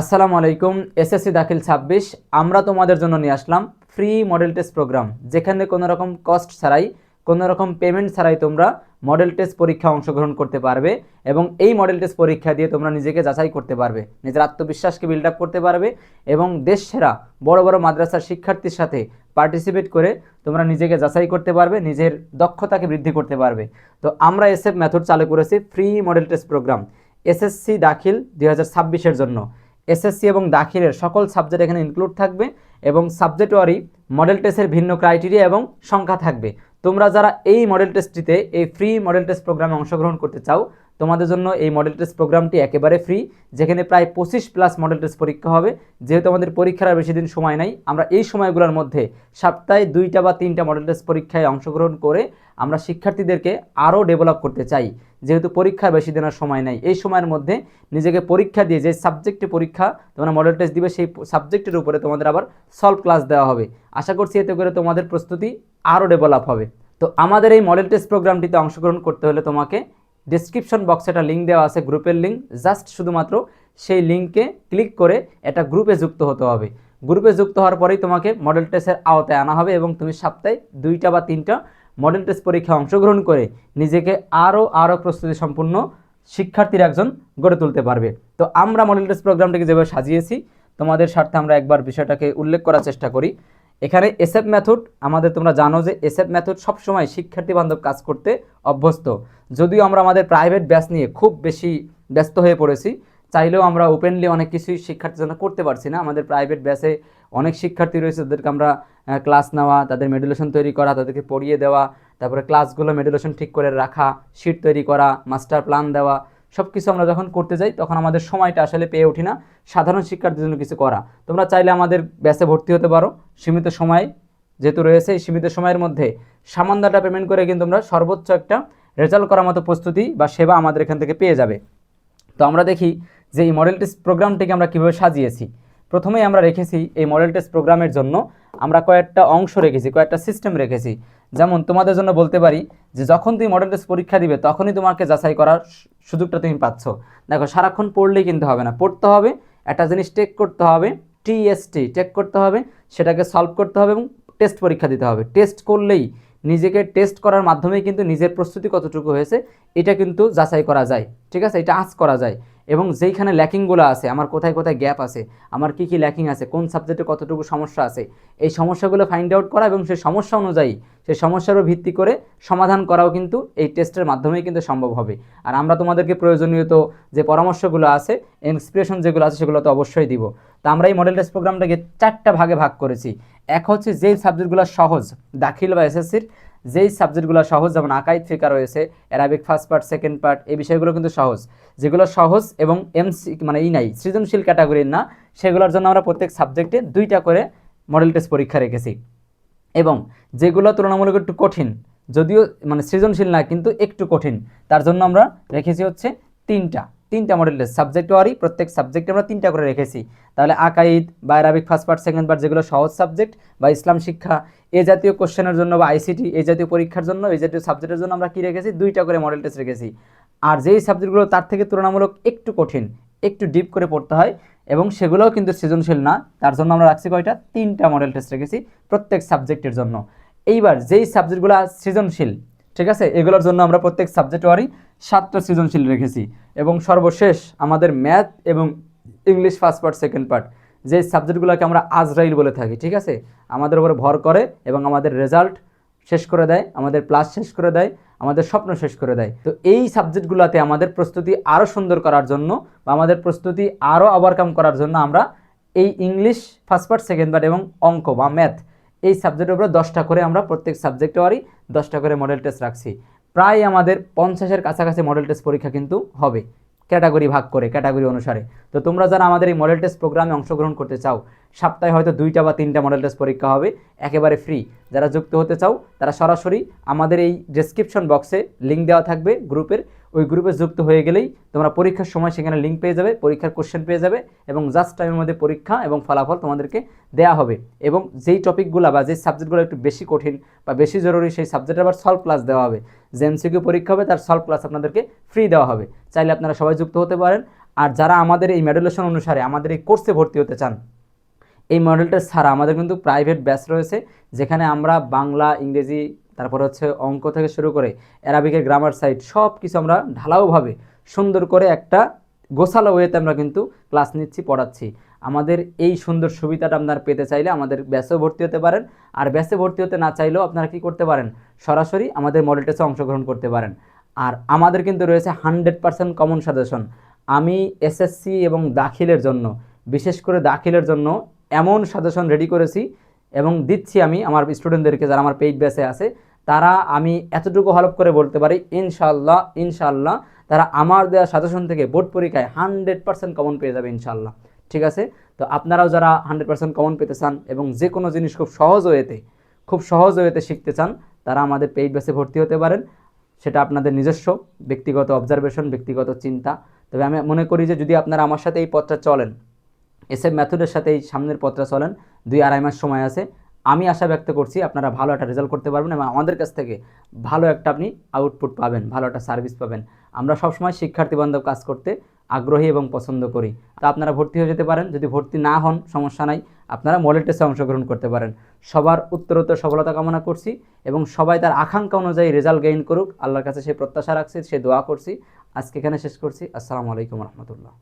আসসালামু আলাইকুম, এসএসসি দাখিল ছাব্বিশ, আমরা তোমাদের জন্য নিয়ে আসলাম ফ্রি মডেল টেস্ট প্রোগ্রাম যেখানে কোনো রকম কস্ট ছাড়াই, কোনো রকম পেমেন্ট ছাড়াই তোমরা মডেল টেস্ট পরীক্ষা অংশগ্রহণ করতে পারবে এবং এই মডেল টেস্ট পরীক্ষা দিয়ে তোমরা নিজেকে যাচাই করতে পারবে, নিজের আত্মবিশ্বাসকে বিল্ড আপ করতে পারবে এবং দেশ সেরা বড় বড় মাদ্রাসার শিক্ষার্থীর সাথে পার্টিসিপেট করে তোমরা নিজেকে যাচাই করতে পারবে, নিজের দক্ষতাকে বৃদ্ধি করতে পারবে। তো আমরা এসএফ মেথড চালু করেছি free model test program SSC দাখিল দুই হাজার জন্য। এসএসসি এবং দাখিলের সকল সাবজেক্ট এখানে ইনক্লুড থাকবে এবং সাবজেক্ট ওয়ারি মডেল টেস্টের ভিন্ন ক্রাইটেরিয়া এবং সংখ্যা থাকবে। তোমরা যারা এই মডেল টেস্টটিতে এই ফ্রি মডেল টেস্ট প্রোগ্রামে অংশগ্রহণ করতে চাও, তোমাদের জন্য এই মডেল টেস্ট প্রোগ্রামটি একেবারে ফ্রি যেখানে প্রায় পঁচিশ প্লাস মডেল টেস্ট পরীক্ষা হবে। যেহেতু আমাদের পরীক্ষার আর বেশি দিন সময় নাই, আমরা এই সময়গুলোর মধ্যে সপ্তাহে দুইটা বা তিনটা মডেল টেস্ট পরীক্ষায় অংশগ্রহণ করে আমরা শিক্ষার্থীদেরকে আরও ডেভেলপ করতে চাই। যেহেতু পরীক্ষার বেশি দিনের সময় নাই, এই সময়ের মধ্যে নিজেকে পরীক্ষা দিয়ে যে সাবজেক্টে পরীক্ষা তোমরা মডেল টেস্ট দিবে, সেই সাবজেক্টের উপরে তোমাদের আবার সলভ ক্লাস দেওয়া হবে। আশা করছি এতে করে তোমাদের প্রস্তুতি আরও ডেভেলপ হবে। তো আমাদের এই মডেল টেস্ট প্রোগ্রামটিতে অংশগ্রহণ করতে হলে তোমাকে ডিসক্রিপশন বক্সে একটা লিঙ্ক দেওয়া আছে, গ্রুপের লিঙ্ক জাস্ট শুধুমাত্র সেই লিঙ্কে ক্লিক করে এটা গ্রুপে যুক্ত হতে হবে। গ্রুপে যুক্ত হওয়ার পরেই তোমাকে মডেল টেস্টের আওতায় আনা হবে এবং তুমি সপ্তাহে দুইটা বা তিনটা মডেল টেস্ট পরীক্ষায় অংশগ্রহণ করে নিজেকে আরও আরও প্রস্তুতি সম্পূর্ণ শিক্ষার্থীর একজন গড়ে তুলতে পারবে। তো আমরা মডেল টেস্ট প্রোগ্রামটাকে যেভাবে সাজিয়েছি, তোমাদের স্বার্থে আমরা একবার বিষয়টাকে উল্লেখ করার চেষ্টা করি। এখানে এসএফ মেথড আমাদের তোমরা জানো যে এসএফ মেথড সবসময় শিক্ষার্থী বান্ধব কাজ করতে অভ্যস্ত। যদিও আমরা আমাদের প্রাইভেট ব্যাচ নিয়ে খুব বেশি ব্যস্ত হয়ে পড়েছি, চাইলেও আমরা ওপেনলি অনেক কিছুই শিক্ষার্থীর জন্য করতে পারছি না। আমাদের প্রাইভেট ব্যাচে অনেক শিক্ষার্থী রয়েছে তাদেরকে আমরা ক্লাস নেওয়া, তাদের মেডুলেশন তৈরি করা, তাদেরকে পড়িয়ে দেওয়া, তারপরে ক্লাসগুলো মেডুলেশন ঠিক করে রাখা শিট তৈরি করা মাস্টার প্ল্যান দেওয়া সব কিছু আমরা যখন করতে যাই, তখন আমাদের সময়টা আসলে পেয়ে উঠি না। সাধারণ শিক্ষার্থীর জন্য কিছু করা। তোমরা চাইলে আমাদের ব্যাচে ভর্তি হতে পারো। সীমিত সময় যেহেতু রয়েছে, এই সীমিত সময়ের মধ্যে সামান্যটা পেমেন্ট করে কিন্তু তোমরা সর্বোচ্চ একটা রেজাল্ট করার মতো প্রস্তুতি বা সেবা আমাদের এখান থেকে পেয়ে যাবে। তো আমরা দেখি যে এই মডেল টেস্ট প্রোগ্রামটিকে আমরা কীভাবে সাজিয়েছি। প্রথমেই আমরা রেখেছি এই মডেল টেস্ট প্রোগ্রামের জন্য আমরা কয়েকটা অংশ রেখেছি, কয়েকটা সিস্টেম রেখেছি। যেমন তোমাদের জন্য বলতে পারি যে যখন তুমি মডেল টেস্ট পরীক্ষা দিবে, তখনই তোমাকে যাচাই করার সুযোগটা তুমি পাচ্ছ। দেখো, সারাক্ষণ পড়লেই কিন্তু হবে না। পড়তে হবে, একটা জিনিস টেক করতে হবে টিএসটি টেক করতে হবে, সেটাকে সলভ করতে হবে এবং টেস্ট পরীক্ষা দিতে হবে। টেস্ট করলেই নিজেকে টেস্ট করার মাধ্যমেই কিন্তু নিজের প্রস্তুতি কতটুকু হয়েছে, এটা কিন্তু যাচাই করা যায়। ঠিক আছে? এটা আজ করা যায়। এবং যেইখানে ল্যাকিংগুলো আছে, আমার কোথায় কোথায় গ্যাপ আছে, আমার কি কি ল্যাকিং আছে, কোন সাবজেক্টে কতটুকু সমস্যা আছে, এই সমস্যাগুলো ফাইন্ড আউট করা এবং সেই সমস্যা অনুযায়ী সেই সমস্যার উপর ভিত্তি করে সমাধান করাও কিন্তু এই টেস্টের মাধ্যমেই কিন্তু সম্ভব হবে। আর আমরা তোমাদেরকে প্রয়োজনীয় তো যে পরামর্শগুলো আছে ইন্সপিরেশন যেগুলো আছে, সেগুলো তো অবশ্যই দিব। তা আমরা এই মডেল টেস্ট প্রোগ্রামটাকে চারটা ভাগে ভাগ করেছি। এক হচ্ছে যেই সাবজেক্টগুলো সহজ, দাখিল বা এসএসসির যেই সাবজেক্টগুলো সহজ, যেমন আকাইদ ফিকা রয়েছে Arabic first part second part এই বিষয়গুলো কিন্তু সহজ। যেগুলো সহজ এবং এমসি মানে ই নাই, সৃজনশীল ক্যাটাগরির না, সেগুলোর জন্য আমরা প্রত্যেক সাবজেক্টে দুইটা করে মডেল টেস্ট পরীক্ষা রেখেছি। এবং যেগুলো তুলনামূলক একটু কঠিন, যদিও মানে সৃজনশীল না, কিন্তু একটু কঠিন, তার জন্য আমরা রেখেছি হচ্ছে তিনটা। তিনটা মডেল টেস্ট সাবজেক্ট ওয়ারি প্রত্যেক সাবজেক্টে আমরা তিনটা করে রেখেছি। তাহলে আকাইদ বা Arabic first part second part যেগুলো সহজ সাবজেক্ট বা ইসলাম শিক্ষা, এ জাতীয় কোশ্চেনের জন্য বা আইসিটি এই জাতীয় পরীক্ষার জন্য এই জাতীয় সাবজেক্টের জন্য আমরা কী রেখেছি? দুইটা করে মডেল টেস্ট রেখেছি। আর যেই সাবজেক্টগুলো তার থেকে তুলনামূলক একটু কঠিন, একটু ডিপ করে পড়তে হয়, এবং সেগুলোও কিন্তু সৃজনশীল না, তার জন্য আমরা রাখছি কয়টা? তিনটা মডেল টেস্ট রেখেছি প্রত্যেক সাবজেক্টের জন্য। এইবার যেই সাবজেক্টগুলো সৃজনশীল ঠিক আছে? এগুলোর জন্য আমরা প্রত্যেক সাবজেক্ট ওয়ারি সাতটা সৃজনশীল রেখেছি এবং সর্বশেষ আমাদের ম্যাথ এবং English first part second part যে সাবজেক্টগুলোকে আমরা আজরাইল বলে থাকি, ঠিক আছে? আমাদের উপরে ভর করে এবং আমাদের রেজাল্ট শেষ করে দেয়, আমাদের প্লাস শেষ করে দেয়, আমাদের স্বপ্ন শেষ করে দেয়। তো এই সাবজেক্টগুলোতে আমাদের প্রস্তুতি আরও সুন্দর করার জন্য বা আমাদের প্রস্তুতি আরও ওভারকাম করার জন্য আমরা এই English first part second part এবং অঙ্ক বা ম্যাথ এই সাবজেক্টের উপরে দশটা করে আমরা প্রত্যেক সাবজেক্টে ওয়ারই দশটা করে মডেল টেস্ট রাখছি। প্রায় আমাদের পঞ্চাশের কাছাকাছি মডেল টেস্ট পরীক্ষা কিন্তু হবে ক্যাটাগরি ভাগ করে ক্যাটাগরি অনুসারে। তো তোমরা যারা আমাদের এই মডেল টেস্ট প্রোগ্রামে অংশগ্রহণ করতে চাও, সপ্তাহে হয়তো দুইটা বা তিনটা মডেল টেস্ট পরীক্ষা হবে, একেবারে ফ্রি যারা যুক্ত হতে চাও, তারা সরাসরি আমাদের এই ডেসক্রিপশন বক্সে লিঙ্ক দেওয়া থাকবে গ্রুপের ওই গ্রুপে যুক্ত হয়ে গেলেই তোমরা পরীক্ষার সময় সেখানে লিঙ্ক পেয়ে যাবে, পরীক্ষার কোশ্চেন পেয়ে যাবে এবং জাস্ট টাইমের মধ্যে পরীক্ষা এবং ফলাফল তোমাদেরকে দেওয়া হবে এবং যেই টপিকগুলো বা যেই সাবজেক্টগুলো একটু বেশি কঠিন বা বেশি জরুরি সেই সাবজেক্টের আবার সলভ ক্লাস দেওয়া হবে। যে এমসিকিউ পরীক্ষা হবে তার সলভ ক্লাস আপনাদেরকে ফ্রি দেওয়া হবে। চাইলে আপনারা সবাই যুক্ত হতে পারেন। আর যারা আমাদের এই মেডুলেশন অনুসারে, আমাদের এই কোর্সে ভর্তি হতে চান, এই মডেলটা ছাড়া আমাদের কিন্তু প্রাইভেট ব্যাচ রয়েছে, যেখানে আমরা বাংলা, ইংরেজি তারপর হচ্ছে অঙ্ক থেকে শুরু করে অ্যারাবিকের গ্রামার সাইট সব কিছু আমরা ঢালাওভাবে সুন্দর করে একটা গোছালো ওয়েতে আমরা কিন্তু ক্লাস নিচ্ছি, পড়াচ্ছি। আমাদের এই সুন্দর সুবিধাটা আপনারা পেতে চাইলে আমাদের ব্যাচেও ভর্তি হতে পারেন। আর ব্যাচে ভর্তি হতে না চাইলেও আপনারা কি করতে পারেন? সরাসরি আমাদের মডেল টেস্টে অংশগ্রহণ করতে পারেন। আর আমাদের কিন্তু রয়েছে হান্ড্রেড পার্সেন্ট কমন সাজেশন আমি এসএসসি এবং দাখিলের জন্য, বিশেষ করে দাখিলের জন্য এমন সাজেশন রেডি করেছি এবং দিচ্ছি আমি আমার স্টুডেন্টদেরকে যারা আমার পেইড ব্যাচে আছে, তারা আমি এতটুকু হলপ করে বলতে পারি ইনশাল্লাহ ইনশাল্লাহ তারা আমার দেওয়া সাজেশন থেকে বোর্ড পরীক্ষায় হান্ড্রেড পার্সেন্ট কমন পেয়ে যাবে ইনশাল্লাহ ঠিক আছে? তো আপনারাও যারা হান্ড্রেড পার্সেন্ট কমন পেতে চান এবং যে কোনো জিনিস খুব সহজ ওয়েতে খুব সহজ ওয়েতে শিখতে চান, তারা আমাদের পেইড ব্যাচে ভর্তি হতে পারেন। সেটা আপনাদের নিজস্ব, ব্যক্তিগত অবজারভেশন ব্যক্তিগত চিন্তা। তবে আমি মনে করি যে যদি আপনারা আমার সাথে এই পথটা চলেন এসএফ মেথডের সাথে এই সামনের পথটা চলেন দুই আড়াই মাস সময় আছে। আমি আশা ব্যক্ত করছি আপনারা ভালো একটা রেজাল্ট করতে পারবেন এবং আমাদের কাছ থেকে ভালো একটা আপনি আউটপুট পাবেন, ভালো একটা সার্ভিস পাবেন। আমরা সবসময় শিক্ষার্থী বান্ধব কাজ করতে আগ্রহী এবং পছন্দ করি। তা আপনারা ভর্তি হয়ে যেতে পারেন। যদি ভর্তি না হন, সমস্যা নাই। আপনারা মডেল টেস্টে অংশগ্রহণ করতে পারেন। সবার উত্তরোত্তর সফলতা কামনা করছি এবং সবাই তার আকাঙ্ক্ষা অনুযায়ী রেজাল্ট গেইন করুক। আল্লাহর কাছে সে প্রত্যাশা রাখছে, সে দোয়া করছি। আজকে এখানে শেষ করছি। আসসালামু আলাইকুম রহমতুল্লাহ।